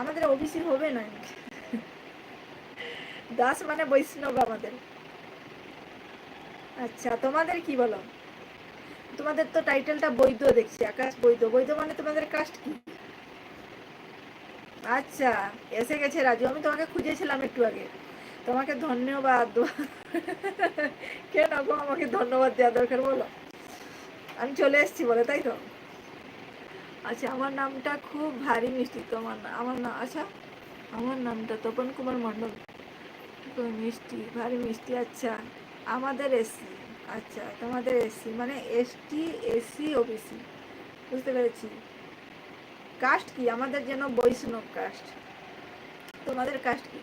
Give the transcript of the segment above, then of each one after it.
আমাদের ওবিসি হবে না? দাস মানে বৈষ্ণব আমাদের। আচ্ছা তোমাদের কি বলো? তোমাদের তো টাইটেলটা বৈধ দেখছি, আকাশ বৈধ বৈধ মানে তোমাদের কাস্ট কি? আচ্ছা এসে গেছে রাজু। আমি তোমাকে খুঁজেছিলাম একটু আগে। তোমাকে ধন্যবাদ। কেন গো আমাকে ধন্যবাদ দেওয়া দরকার বলো? আমি চলে এসেছি বলে, তাই তো? আচ্ছা আমার নামটা খুব ভারী মিষ্টি তোমার আমার না আচ্ছা আমার নামটা তপন কুমার মণ্ডল। মিষ্টি, ভারী মিষ্টি আচ্ছা আমাদের এসি আচ্ছা তোমাদের এসি মানে এসটি এসসি ওবিসি, বুঝতে পেরেছি। কাস্ট কি? আমাদের যেন বৈষ্ণব কাস্ট। তোমাদের কাস্ট কি?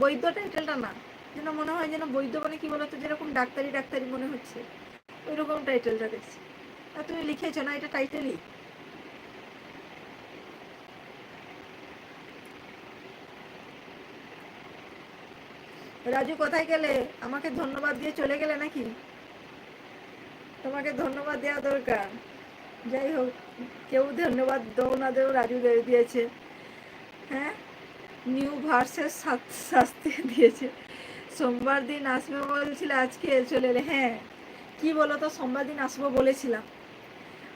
বৈদ্য টাইটেলটা না, যেন মনে হয় যেন বৈদ্য মানে কি বলতো? যেরকম ডাক্তারি ডাক্তারি মনে হচ্ছে ওই রকম টাইটেলটা দেখছি। তুমি লিখেছো না, এটা টাইটেলই রাজু, কোথায় গেলে? আমাকে ধন্যবাদ দিয়ে চলে গেলে নাকি? তোমাকে ধন্যবাদ দেওয়া দরকার। যাই হোক, কেউ ধন্যবাদ দেও না দেও, রাজু দিয়ে দিয়েছে। হ্যাঁ? নিউ ভার্সের শাস্তি দিয়েছে। সোমবার দিন আসবে বলছিল, আজকে চলে এলে। হ্যাঁ কি বলো তো সোমবার দিন আসব বলেছিলাম।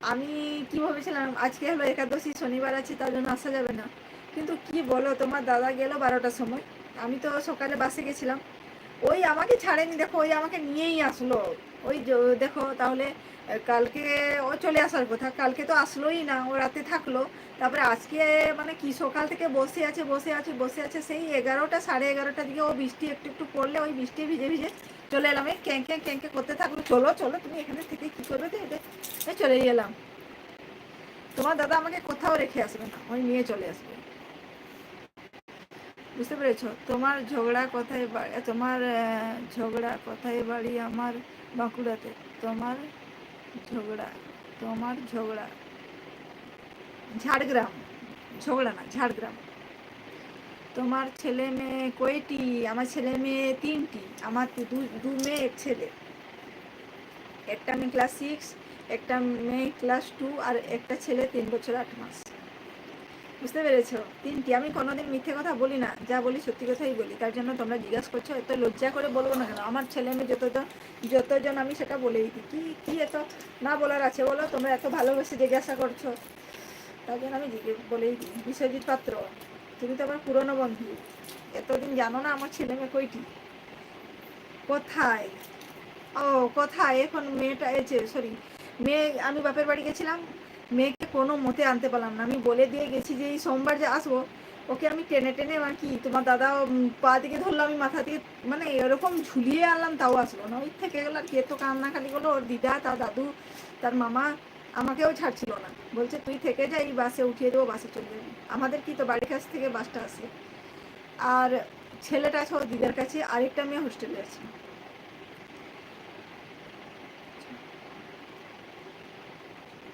আমি কি ভেবেছিলাম, আজকে হলো একাদশী, শনিবার আছে, তার জন্য আসা যাবে না। কিন্তু কি বলো, তোমার দাদা গেল বারোটার সময়। আমি তো সকালে বাসে গেছিলাম। ওই আমাকে ছাড়েনি, দেখো, ওই আমাকে নিয়েই আসলো। ওই দেখো, তাহলে কালকে ও চলে আসার কথা। কালকে তো আসলোই না, ও রাতে থাকল। তারপরে আজকে মানে কি, সকাল থেকে বসে আছে বসে আছে বসে আছে, সেই এগারোটা, সাড়ে এগারোটার দিকে ও বৃষ্টি একটু একটু পড়লে ওই বৃষ্টি ভিজে ভিজে চলে এলাম। এই ক্যাঁকে ক্যাঁকে করতে থাকল চলো চলো, তুমি এখানে থেকে কি করবে তো এটা চলে এলাম। তোমার দাদা আমাকে কোথাও রেখে আসবে না, ওই নিয়ে চলে আসবে। বুঝতে পেরেছ? তোমার ঝগড়া কোথায় বাড়ি তোমার ঝগড়া কোথায় বাড়ি আমার বাঁকুড়াতে। তোমার ঝগড়া তোমার ঝগড়া। ঝাড়গ্রাম। ঝগড়া না, ঝাড়গ্রাম। তোমার ছেলে মেয়ে কয়টি? আমার ছেলে মেয়ে তিনটি, আমার দু মেয়ে এক ছেলে। একটা মেয়ে ক্লাস সিক্স একটা মেয়ে ক্লাস টু আর একটা ছেলে তিন বছর আট মাস। বুঝতে পেরেছ? তিনটি। আমি কোনোদিন মিথ্যে কথা বলি না, যা বলি সত্যি কথাই বলি। তার জন্য তোমরা জিজ্ঞাসা করছ, এত লজ্জা করে বলব না কেন? আমার ছেলে মেয়ে যতজন যতজন আমি সেটা বলেই দিই। কি কি এত না বলার আছে বলো? তোমরা এত ভালোবেসে জিজ্ঞাসা করছ। তার জন্য আমি বলেই দিই। বিশ্বজিৎ পাত্র। তুমি তো আমার পুরনো বন্ধু। এতদিন জানো না আমার ছেলে মেয়ে কইটি। কোথায়? ও, কোথায়? এখন মেয়েটা এসে সরি মেয়ে, আমি বাপের বাড়ি গেছিলাম। মেয়েকে কোনো মতে আনতে পারলাম না। আমি বলে দিয়ে গেছি যে, এই সোমবার যে আসব, ওকে আমি টেনে টেনে মানে কি, তোমার দাদা পা দিকে ধরলো, আমি মাথা দিয়ে মানে এরকম ঝুলিয়ে আনলাম, তাও আসলো না। ওই থেকে গেলো আর কি, এত কান্না খালি করল। ওর দিদা, তার দাদু, তার মামা আমাকেও ছাড়ছিল না। বলছে, তুই থেকে যা এই বাসে উঠিয়ে দেবো, বাসে চলে যাবি। আমাদের কি তো বাড়ির কাছ থেকে বাসটা আসে আর ছেলেটা আছে ওর দিদার কাছে, আরেকটা মেয়ে হোস্টেলে আছে।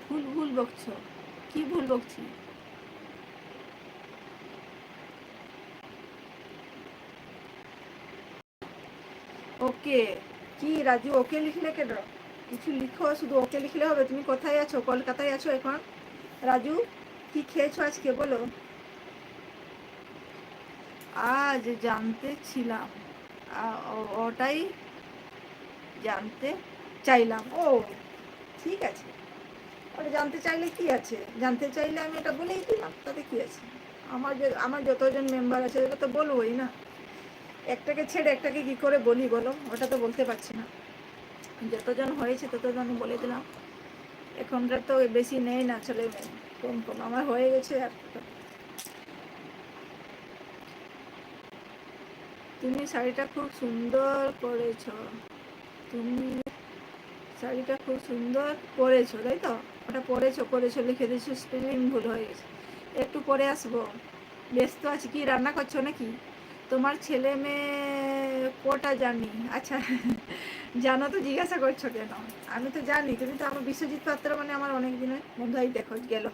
ভুল ভুল বকছো। কি ভুল বকছি? ওকে, কি রাজু, ওকে লিখলে কেন কিছু লিখো, শুধু ওকে লিখলে হবে। তুমি কোথায় আছো? কলকাতায় আছো এখন? রাজু, কি খেয়েছো আজকে বলো? আজ জানতে ছিলাম। ওটাই জানতে চাইলাম। ও, ঠিক আছে। ওটা জানতে চাইলে কি আছে? জানতে চাইলে আমি এটা বলেই দিলাম, তাতে কি আছে? আমার যে, আমার যতজন মেম্বার আছে ওটা তো বলবোই না। একটাকে ছেড়ে একটাকে কি করে বলি বলো? ওটা তো বলতে পারছি না। যতজন হয়েছে ততজন বলে দিলাম। এখনকার তো বেশি নেই না ছেলে কম কম। আমার হয়ে গেছে আর তুমি শাড়িটা খুব সুন্দর করেছ তুমি শাড়িটা খুব সুন্দর পরেছো, তাই তো? ওটা পরেছো করেছ লিখে দিয়েছ স্পেলিং ভুল হয়ে গেছে। একটু পরে আসব। ব্যস্ত আছি কি? রান্না করছ নাকি? তোমার ছেলে মেয়ে কোটা জানি। আচ্ছা জানো তো, জিজ্ঞাসা করছ কেন? আমি তো জানি, তুমি তো আমার বিশ্বজিৎ পাত্র মানে আমার অনেক দিনের বন্ধুই, দেখো, গেল।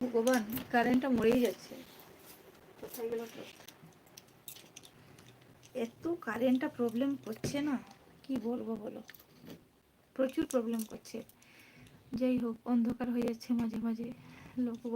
ভগবান, কারেন্টটা মরেই যাচ্ছে। কোথায় গেল এত কারেন্টটা প্রবলেম করছে না? কি বলব বলো? প্রচুর প্রবলেম করছে। যাই হোক, অন্ধকার হয়ে যাচ্ছে মাঝে মাঝে। লোক